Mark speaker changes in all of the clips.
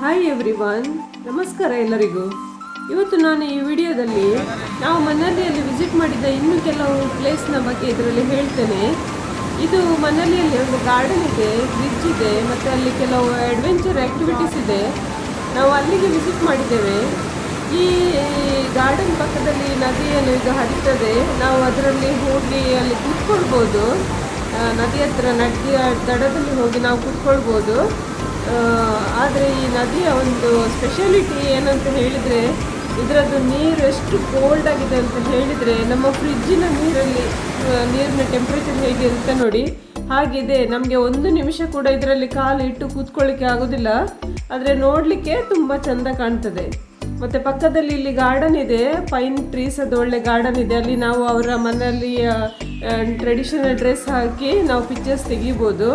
Speaker 1: Hi every one ನಮಸ್ಕಾರ ಎಲ್ಲರಿಗೂ. ಇವತ್ತು ನಾನು ಈ ವಿಡಿಯೋದಲ್ಲಿ ನಾವು ಮನಾಲಿಯಲ್ಲಿ ವಿಸಿಟ್ ಮಾಡಿದ ಇನ್ನೂ ಕೆಲವು ಪ್ಲೇಸ್ನ ಬಗ್ಗೆ ಇದರಲ್ಲಿ ಹೇಳ್ತೇನೆ. ಇದು ಮನಾಲಿಯಲ್ಲಿ ಒಂದು ಗಾರ್ಡನ್ ಇದೆ ಬ್ರಿಡ್ಜ್ ಇದೆ, ಮತ್ತು ಅಲ್ಲಿ ಕೆಲವು ಅಡ್ವೆಂಚರ್ ಆ್ಯಕ್ಟಿವಿಟೀಸ್ ಇದೆ. ನಾವು ಅಲ್ಲಿಗೆ ವಿಸಿಟ್ ಮಾಡಿದ್ದೇವೆ. ಈ ಗಾರ್ಡನ್ ಪಕ್ಕದಲ್ಲಿ ನದಿಯನ್ನು ಇದು ಹರಿತದೆ, ನಾವು ಅದರಲ್ಲಿ ಹೋಗಿ ಅಲ್ಲಿ ಕೂತ್ಕೊಳ್ಬೋದು. ನದಿ ಹತ್ರ ನದಿಯ ದಡದಲ್ಲಿ ಹೋಗಿ ನಾವು ಕೂತ್ಕೊಳ್ಬೋದು. ಆದರೆ ಈ ನದಿಯ ಒಂದು ಸ್ಪೆಷಾಲಿಟಿ ಏನಂತ ಹೇಳಿದರೆ, ಇದರದ್ದು ನೀರು ಎಷ್ಟು ಕೋಲ್ಡ್ ಆಗಿದೆ ಅಂತ ಹೇಳಿದರೆ, ನಮ್ಮ ಫ್ರಿಜ್ಜಿನ ನೀರಲ್ಲಿ ನೀರಿನ ಟೆಂಪ್ರೇಚರ್ ಹೇಗಿರುತ್ತೆ ನೋಡಿ. ಹಾಗಿದೆ, ನಮಗೆ ಒಂದು ನಿಮಿಷ ಕೂಡ ಇದರಲ್ಲಿ ಕಾಲು ಇಟ್ಟು ಕೂತ್ಕೊಳ್ಳಿಕ್ಕೆ ಆಗೋದಿಲ್ಲ. ಆದರೆ ನೋಡಲಿಕ್ಕೆ ತುಂಬ ಚೆಂದ ಕಾಣ್ತದೆ. ಮತ್ತೆ ಪಕ್ಕದಲ್ಲಿ ಇಲ್ಲಿ ಗಾರ್ಡನ್ ಇದೆ ಪೈನ್ ಟ್ರೀಸ್ ಅದು ಒಳ್ಳೆ ಗಾರ್ಡನ್ ಇದೆ. ಅಲ್ಲಿ ನಾವು ಅವರ ಮನೆಯಲ್ಲಿ ಟ್ರೆಡಿಷನಲ್ ಡ್ರೆಸ್ ಹಾಕಿ ನಾವು ಪಿಕ್ಚರ್ಸ್ ತೆಗಿಬೋದು.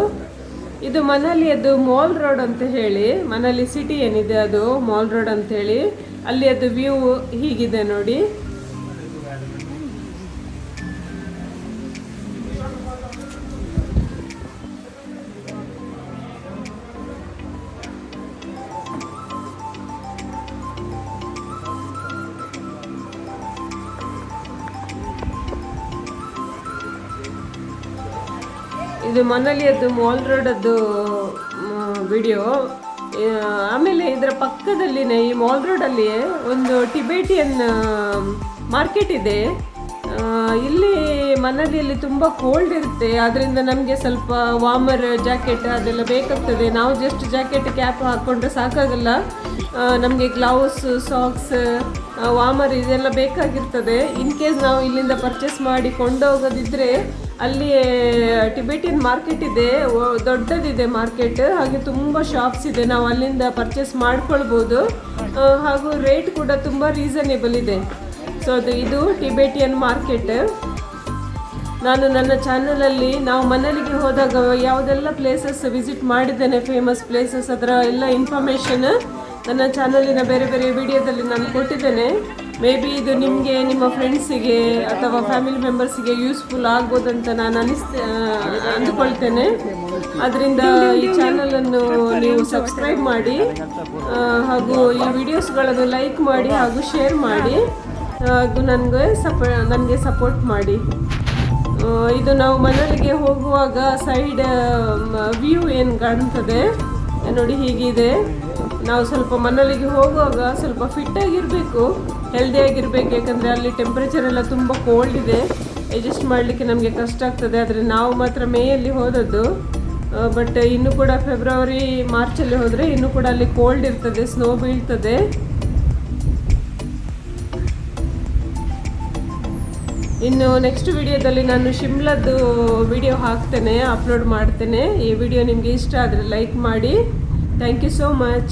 Speaker 1: ಇದು ಮನಾಲಿಯದ್ದು ಮಾಲ್ ರೋಡ್ ಅಂತ ಹೇಳಿ ಮನಾಲಿ ಸಿಟಿ ಏನಿದೆ ಅದು ಮಾಲ್ ರೋಡ್ ಅಂತ ಹೇಳಿ, ಅಲ್ಲಿ ಅದು ವ್ಯೂ ಹೀಗಿದೆ ನೋಡಿ. ಇದು ಮನಾಲಿಯದ್ದು ಮಾಲ್ ರೋಡದ್ದು ವಿಡಿಯೋ ಆಮೇಲೆ ಇದರ ಪಕ್ಕದಲ್ಲಿನೇ ಈ ಮಾಲ್ ರೋಡಲ್ಲಿ ಒಂದು ಟಿಬೇಟಿಯನ್ ಮಾರ್ಕೆಟ್ ಇದೆ. ಇಲ್ಲಿ ಮನಾಲಿಯಲ್ಲಿ ತುಂಬ ಕೋಲ್ಡ್ ಇರುತ್ತೆ. ಅದರಿಂದ ನಮಗೆ ಸ್ವಲ್ಪ ವಾಮರ್ ಜಾಕೆಟ್ ಅದೆಲ್ಲ ಬೇಕಾಗ್ತದೆ. ನಾವು ಜಸ್ಟ್ ಜಾಕೆಟ್ ಕ್ಯಾಪ್ ಹಾಕ್ಕೊಂಡ್ರೆ ಸಾಕಾಗಲ್ಲ. ನಮಗೆ ಗ್ಲೌಸ್ ಸಾಕ್ಸ್ ವಾಮರ್ ಇದೆಲ್ಲ ಬೇಕಾಗಿರ್ತದೆ. ಇನ್ ಕೇಸ್ ನಾವು ಇಲ್ಲಿಂದ ಪರ್ಚೇಸ್ ಮಾಡಿ ಕೊಂಡೋಗೋದಿದ್ರೆ ಅಲ್ಲಿ ಟಿಬೇಟಿಯನ್ ಮಾರ್ಕೆಟ್ ಇದೆ. ದೊಡ್ಡದಿದೆ ಮಾರ್ಕೆಟ್ ಹಾಗೆ ತುಂಬ ಶಾಪ್ಸ್ ಇದೆ. ನಾವು ಅಲ್ಲಿಂದ ಪರ್ಚೇಸ್ ಮಾಡ್ಕೊಳ್ಬೋದು. ಹಾಗೂ ರೇಟ್ ಕೂಡ ತುಂಬ ರೀಸನೇಬಲ್ ಇದೆ. ಸೊ ಅದು ಇದು ಟಿಬೇಟಿಯನ್ ಮಾರ್ಕೆಟ್ ನಾನು ನನ್ನ ಚಾನಲಲ್ಲಿ ನಾವು ಮನೆಯಲ್ಲಿಗೆ ಹೋದಾಗ ಯಾವುದೆಲ್ಲ ಪ್ಲೇಸಸ್ ವಿಸಿಟ್ ಮಾಡಿದ್ದೇನೆ ಫೇಮಸ್ ಪ್ಲೇಸಸ್ ಅದರ ಎಲ್ಲ ಇನ್ಫಾರ್ಮೇಷನ್ ನನ್ನ ಚಾನಲಿನ ಬೇರೆ ಬೇರೆ ವಿಡಿಯೋದಲ್ಲಿ ನಾನು ಕೊಟ್ಟಿದ್ದೇನೆ. ಮೇ ಬಿ ಇದು ನಿಮಗೆ, ನಿಮ್ಮ ಫ್ರೆಂಡ್ಸಿಗೆ ಅಥವಾ ಫ್ಯಾಮಿಲಿ ಮೆಂಬರ್ಸಿಗೆ ಯೂಸ್ಫುಲ್ ಆಗ್ಬೋದಂತ ನಾನು ಅನಿಸ್ ಅಂದುಕೊಳ್ತೇನೆ. ಅದರಿಂದ ಈ ಚಾನಲನ್ನು ನೀವು ಸಬ್ಸ್ಕ್ರೈಬ್ ಮಾಡಿ ಹಾಗೂ ಈ ವಿಡಿಯೋಸ್ಗಳನ್ನು ಲೈಕ್ ಮಾಡಿ ಹಾಗೂ ಶೇರ್ ಮಾಡಿ, ಹಾಗೂ ನನಗೆ ಸಪ ನನಗೆ ಸಪೋರ್ಟ್ ಮಾಡಿ. ಇದು ನಾವು ಮನೆಯಲ್ಲಿಗೆ ಹೋಗುವಾಗ ಸೈಡ್ ವ್ಯೂ ಏನು ಕಾಣ್ತದೆ? ನೋಡಿ ಹೀಗಿದೆ. ನಾವು ಸ್ವಲ್ಪ ಮನೆಯಲ್ಲಿಗೆ ಹೋಗುವಾಗ ಸ್ವಲ್ಪ ಫಿಟ್ ಆಗಿರಬೇಕು ಹೆಲ್ದಿ ಆಗಿರಬೇಕು, ಯಾಕಂದರೆ ಅಲ್ಲಿ ಟೆಂಪ್ರೇಚರ್ ಎಲ್ಲ ತುಂಬ ಕೋಲ್ಡ್ ಇದೆ. ಅಡ್ಜಸ್ಟ್ ಮಾಡಲಿಕ್ಕೆ ನಮಗೆ ಕಷ್ಟ ಆಗ್ತದೆ, ಆದರೆ ನಾವು ಮಾತ್ರ ಮೇಯಲ್ಲಿ ಹೋದದ್ದು. ಬಟ್ ಇನ್ನೂ ಕೂಡ ಫೆಬ್ರವರಿ ಮಾರ್ಚಲ್ಲಿ ಹೋದರೆ ಇನ್ನೂ ಕೂಡ ಅಲ್ಲಿ ಕೋಲ್ಡ್ ಇರ್ತದೆ ಸ್ನೋ ಬೀಳ್ತದೆ. ಇನ್ನು ನೆಕ್ಸ್ಟ್ ವಿಡಿಯೋದಲ್ಲಿ ನಾನು ಶಿಮ್ಲದ್ದು ವಿಡಿಯೋ ಹಾಕ್ತೇನೆ ಅಪ್ಲೋಡ್ ಮಾಡ್ತೇನೆ. ಈ ವಿಡಿಯೋ ನಿಮಗೆ ಇಷ್ಟ ಆದರೆ ಲೈಕ್ ಮಾಡಿ. Thank you so much